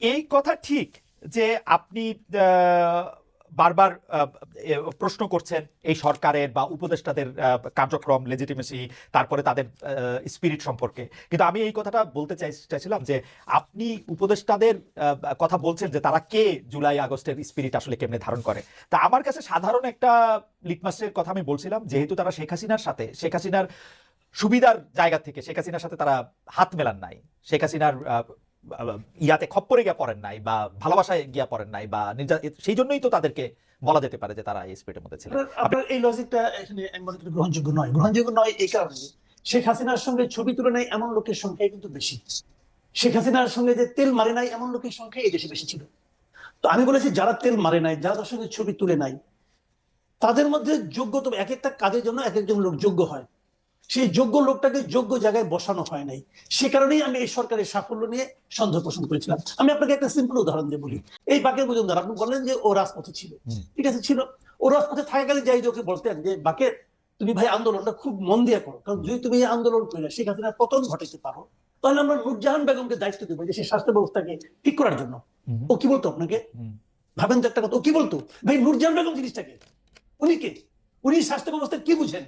এই কথা ঠিক যে আপনি বারবার প্রশ্ন করছেন এই সরকারের বা উপদেষ্টাদের কার্যক্রম লেজিটিমেসি তারপরে তাদের স্পিরিট সম্পর্কে। কিন্তু আমি এই কথাটা বলতে চাই, চাইছিলাম যে আপনি উপদেষ্টাদের কথা বলছেন যে তারা কে জুলাই আগস্টের স্পিরিট আসলে কেমনে ধারণ করে। তা আমার কাছে সাধারণ একটা লিটমাসের কথা আমি বলছিলাম, যেহেতু তারা শেখ হাসিনার সাথে, শেখ হাসিনার সুবিধার জায়গা থেকে, শেখ হাসিনার সাথে তারা হাত মেলান নাই। শেখ হাসিনার ইয়াতে খপ্পরে গিয়া পড়েন নাই বা ভালোবাসায় গিয়া পড়েন নাই বা সেই জন্যই তো তাদেরকে বলা যেতে পারে যে তারা এই স্পিরিটের মধ্যে ছিলেন। আপনার- এই লজিকটা এখানে আমি গ্রহণযোগ্য নয়। গ্রহণযোগ্য নয় এই কারণে শেখ হাসিনার সঙ্গে ছবি তুলে তুলনায় এমন লোকের সংখ্যাই কিন্তু বেশি। শেখ হাসিনার সঙ্গে যে তেল মারে নাই এমন লোকের সংখ্যা এই দেশে বেশি ছিল। তো আমি বলেছি যারা তেল মারে নাই, যারা তার সঙ্গে ছবি তুলে নাই, তাদের মধ্যে যোগ্যতা এক একটা কাজের জন্য এক একজন লোক যোগ্য হয়। সেই যোগ্য লোকটাকে যোগ্য জায়গায় বসানো হয় নাই। সে কারণেই আমি এই সরকারের সাফল্য নিয়ে সন্দেহ পোষণ করেছিলাম। আমি আপনাকে একটা সিম্পল উদাহরণ দিয়ে বলি। এই বাকের মজুমদার আপনি বললেন যে ও রাজপথে ছিল। ঠিক আছে ছিল। ও রাজপথে থাকাকালীন যাই ওকে বলতেন যে বাকের তুমি ভাই আন্দোলনটা খুব মন দিয়ে করো। কারণ যদি তুমি এই আন্দোলন করে শেখ হাসিনার পতন ঘটাতে পারো তাহলে আমরা নুরজাহান বেগমকে দায়িত্ব দেবো যে সে স্বাস্থ্য ব্যবস্থাকে ঠিক করার জন্য। ও কি বলতো আপনাকে। ভাবেন তো একটা কথা ও কি বলতো? ভাই নুরজাহান বেগম জিনিসটাকে উনি কে? উনি স্বাস্থ্য ব্যবস্থা কি বুঝেন?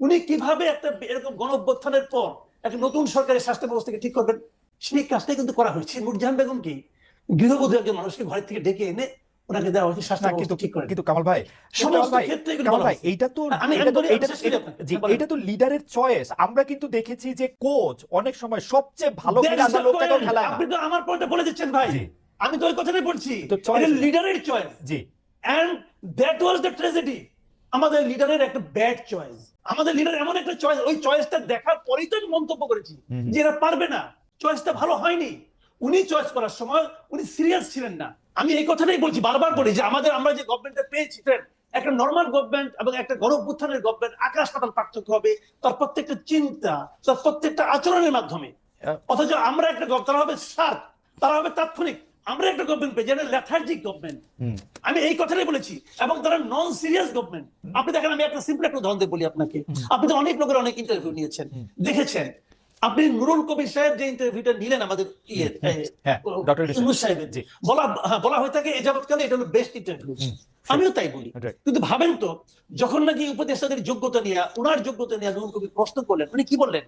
উনি কীভাবে একটা এরকম গণ অভ্যুত্থানের পর একটা নতুন সরকারের স্বাস্থ্য ব্যবস্থাকে ঠিক করবেন? সেই কাজটাই কিন্তু করা হয়েছে। নুরজাহান বেগম কি গৃহবধূ একজন মানুষকে ঘর থেকে ডেকে এনে ওনাকে দেওয়া হয়েছে স্বাস্থ্য ব্যবস্থা ঠিক করে। কিন্তু কামাল ভাই সমস্ত ক্ষেত্রে কামাল ভাই এইটা তো এটা তো এটা- জি, এটা তো লিডারের চয়েস। আমরা কিন্তু দেখেছি যে কোচ অনেক সময় সবচেয়ে ভালো খেলা point. খেলায় আপনি তো আমার পয়েন্টে বলে দিচ্ছেন ভাই। আমি তো ওই কথাটাই বলছি। এটা লিডারের choice ji. And that was the tragedy আমাদের লিডারের একটা ব্যাড চয়েস আমাদের লিডার এমন একটা চয়েস ওই চয়েসটা দেখার পরেই তো আমি মন্তব্য করেছি যে এরা পারবে না। চয়েসটা ভালো হয়নি। উনি চয়েস করার সময় উনি সিরিয়াস ছিলেন না। আমি এই কথাটাই বলছি বারবার বলি যে আমাদের আমরা যে গভর্নমেন্টটা পেয়েছি একটা নর্মাল গভর্নমেন্ট এবং একটা গণঅভ্যুত্থানের গভর্নমেন্ট আকাশ পাতাল পার্থক্য হবে তার প্রত্যেকটা চিন্তা তার প্রত্যেকটা আচরণের মাধ্যমে। অথচ আমরা একটা গভ- তারা হবে শার্প তারা হবে তাৎক্ষণিক। আমরা একটা গভর্নমেন্ট পেয়ে যেটা লেথার্জিক গভর্নমেন্ট আমি এই কথাটাই বলেছি এবং তারা নন সিরিয়াস গভর্নমেন্ট আপনি দেখেন আমি একটা সিম্পল একটা উদাহরণ দিয়ে বলি আপনাকে। আপনি তো অনেক লোকের অনেক ইন্টারভিউ নিয়েছেন। দেখেছেন আপনি নুরুল কবির সাহেব যে ইন্টারভিউটা নিলেন আমাদের ইয়ে হ্যাঁ, ইউনুস সাহেবের। বলা হ্যাঁ, বলা হয়ে থাকে এ যাবৎকালে এটা হলো বেস্ট ইন্টারভিউ আমিও তাই বলি। কিন্তু ভাবেন তো যখন নাকি উপদেষ্টাদের যোগ্যতা নিয়ে উনার যোগ্যতা নিয়ে নুরুল কবির প্রশ্ন করলেন উনি কি বললেন?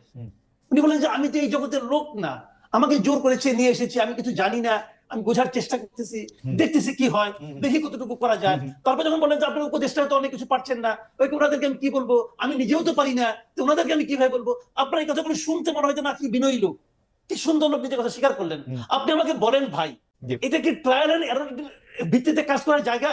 উনি বললেন যে আমি তো এই জগতের লোক না। আমাকে জোর করেছে নিয়ে এসেছি আমি কিছু জানি না। আমি বোঝার চেষ্টা করতেছি দেখতেছি কি হয় দেখি কতটুকু করা যায়। তারপর যখন বলেন যে আপনার উপদেষ্টা তো অনেক কিছু পারছেন না ওই ওনাদেরকে আমি কি বলব আমি নিজেও তো পারি না তো ওনাদেরকে আমি কীভাবে বলব? আপনার এই কথাগুলো শুনতে মনে হয় যে না কি বিনয়ী লোক। কি সুন্দর লোক নিজের কথা স্বীকার করলেন। আপনি আমাকে বলেন ভাই এটা কি ট্রায়াল এন্ড এরর ভিত্তিতে কাজ করার জায়গা?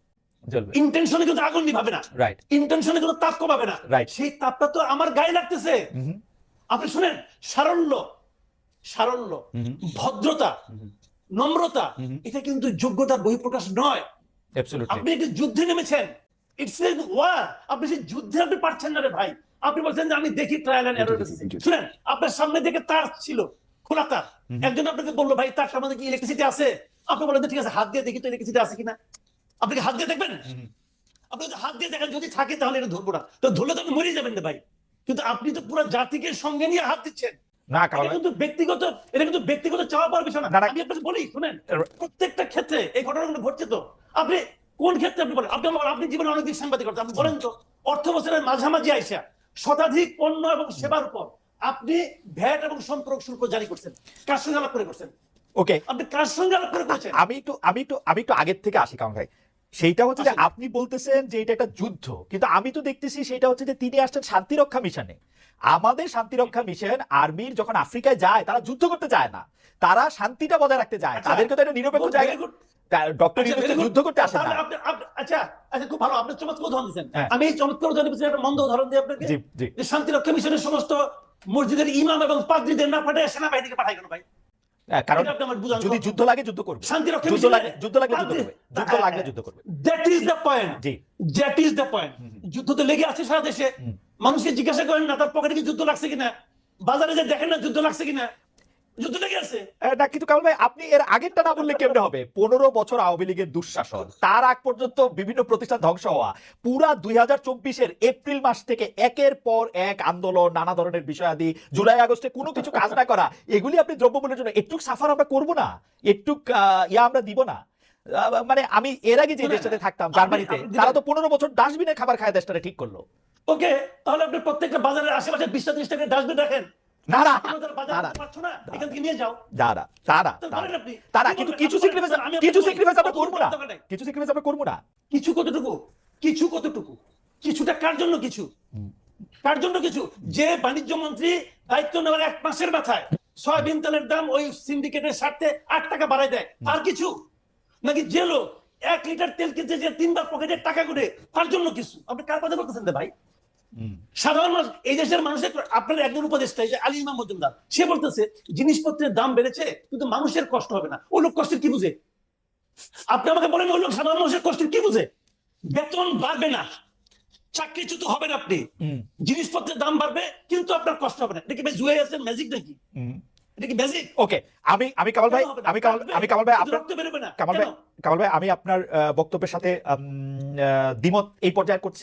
ইন্টেনশনে কিন্তু আগুন নিভাবে না। রাইট ইন্টেনশনে কিন্তু তাপ কমাবে না। Right. সেই তাপটা তো আমার গায়ে লাগতেছে। আপনি শুনেন সারল্য সারল্য ভদ্রতা নম্রতা এটা কিন্তু যোগ্যতার বহিঃপ্রকাশ নয়। আপনি একটি যুদ্ধে নেমেছেন। ইটস এ ওয়ার আপনি সেই যুদ্ধে আপনি পারছেন না রে ভাই। আপনি বলছেন যে আমি দেখি ট্রায়াল এন্ড এরর শুনেন আপনার সামনে থেকে তার ছিল খোলা তার। একজন আপনাকে বলল ভাই তার সামনে কি ইলেকট্রিসিটি আছে? আপনি বলেন ঠিক আছে হাত দিয়ে দেখি তো ইলেকট্রিসিটি আছে কিনা? আপনি হাত দিয়ে দেখবেন? আপনি যদি হাত দিয়ে দেখেন যদি থাকে তাহলে এটা ধরবো না। তো ধরলে তো আপনি মরে যাবেন ভাই। কিন্তু আপনি তো পুরো জাতিকে সঙ্গে নিয়ে হাত দিচ্ছেন। না ভাই কিন্তু ব্যক্তিগত এটা কিন্তু ব্যক্তিগত চাওয়া পাওয়ার বিষয় না। আমি আপনাকে বলি শুনেন। প্রত্যেকটা ক্ষেত্রে এই ঘটনাগুলো ঘটছে তো। আপনি কোন ক্ষেত্রে আপনি বলেন? আপনি আপনি জীবনে অনেকদিন সাংবাদিকতা আপনি বলেন তো অর্থ বছরের মাঝামাঝি আইসা শতাধিক পণ্য এবং সেবার উপর আপনি ভ্যাট এবং সম্পর্ক শুল্ক জারি করছেন কার সঙ্গে আলাপ করে করছেন? ওকে। আপনি কার সঙ্গে আলাপ করে করেছেন? আমি একটু আমি একটু আমি একটু আগের থেকে আসি কারণ ভাই। সেইটা হচ্ছে যে আপনি বলতেছেন যে এটা একটা যুদ্ধ কিন্তু আমি তো দেখতেছি সেটা হচ্ছে যে তিনি আসছেন শান্তিরক্ষা মিশনে। আমাদের শান্তিরক্ষা মিশন আর্মির যখন আফ্রিকায় যায় তারা যুদ্ধ করতে যায় না। তারা শান্তিটা বজায় রাখতে যায় আচ্ছা, তাদেরকে তো একটা নিরপেক্ষ জায়গা ডক্টর আচ্ছা. যুদ্ধ করতে আসেন না। আচ্ছা আচ্ছা খুব ভালো আপনি চমৎকার উদাহরণ দিচ্ছেন হ্যাঁ। আমি এই চমৎকার উদাহরণ দিচ্ছি একটা মন্দ উদাহরণ দিই আপনাকে। যে শান্তিরক্ষা মিশনের সমস্ত মসজিদের ইমাম এবং পাদ্রীদের না পাঠায় সেনাবাহিনীকে পাঠায় কেন ভাই? কারণ যদি যুদ্ধ লাগে যুদ্ধ করবে। শান্তিরক্ষা যুদ্ধ লাগে যুদ্ধ লাগলে যুদ্ধ করবে। যুদ্ধ লাগলে। যুদ্ধ করবে। That is the point ji. That is the point যুদ্ধ তো লেগে আছে সারা দেশে। মানুষকে জিজ্ঞাসা করেন না তার পকেটে কি যুদ্ধ লাগছে কিনা? বাজারে যে দেখেন না যুদ্ধ লাগছে কিনা? যুদ্ধ লেগে আছে। আহ, কামাল ভাই আপনি এর আগেরটা না বললে কেমনে হবে? পনেরো বছর আওয়ামী লীগের দুঃশাসন তার আগ পর্যন্ত বিভিন্ন প্রতিষ্ঠান ধ্বংস হওয়া পুরা দুই চব্বিশের এপ্রিল মাস থেকে একের পর এক আন্দোলন নানা ধরনের বিষয়াদি জুলাই আগস্টে কোনো কিছু কাজ না করা এগুলি আপনি দ্রব্যমূল্যের জন্য একটু সাফার আমরা করব না একটু ইয়া আমরা দিব না। মানে আমি এর আগে যে সাথে থাকতাম জার্মানিতে তারা তো পনেরো বছর ডাস্টবিনে খাবার খায় দেশটা ঠিক করল। ওকে তাহলে আপনি প্রত্যেকটা বাজারের আশেপাশে বিশটা ত্রিশ টাকা ডাস্টবিন রাখেন। তারা বাজার না, না। করতে পারছ না এখান থেকে নিয়ে যাও। তারা তারা তো তারা বলেন আপনি। তারা কি কিন্তু কিছু স্যাক্রিফাইস কিছু স্যাক্রিফাইস আমরা করব না। কিছু স্যাক্রিফাইস আমরা করব না। কিছু কতটুকু? কিছু কতটুকু? কিছুটা কার জন্য কিছু? কার জন্য কিছু? যে বাণিজ্য মন্ত্রী দায়িত্ব নেওয়ার এক মাসের মাথায় সয়াবিন তেলের দাম ওই সিন্ডিকেটের স্বার্থে আট টাকা বাড়ায় দেয়। আর কিছু? নাকি যে লোক এক লিটার তেল কিনতে যে তিনবার পকেটের টাকা করে তার জন্য কিছু? আপনি কার কথা বলতেছেন ভাই? সাধারণ মানুষ এই দেশের মানুষের আপনার একজন উপদেষ্টা এই আলী ইমাম মজুমদার সে বলতেছে জিনিসপত্রের দাম বেড়েছে কিন্তু মানুষের কষ্ট হবে না। ওই লোক কষ্টের কি বুঝে? আপনি আমাকে বলেন ওই লোক সাধারণ মানুষের কষ্টের কি বুঝে? বেতন বাড়বে না। চাকরিচ্যুত হবেন আপনি। জিনিসপত্রের দাম বাড়বে কিন্তু আপনার কষ্ট হবে না। এটা কি ভাই জুয়ে আছে? ম্যাজিক নাকি? ওকে আমি আমি কামাল ভাই আমি কামাল আমি কামাল ভাই আপনার রক্ত বেরোবে না কামাল ভাই কামাল ভাই আমি আপনার আহ, বক্তব্যের সাথে দ্বিমত এই পর্যায়ে করছি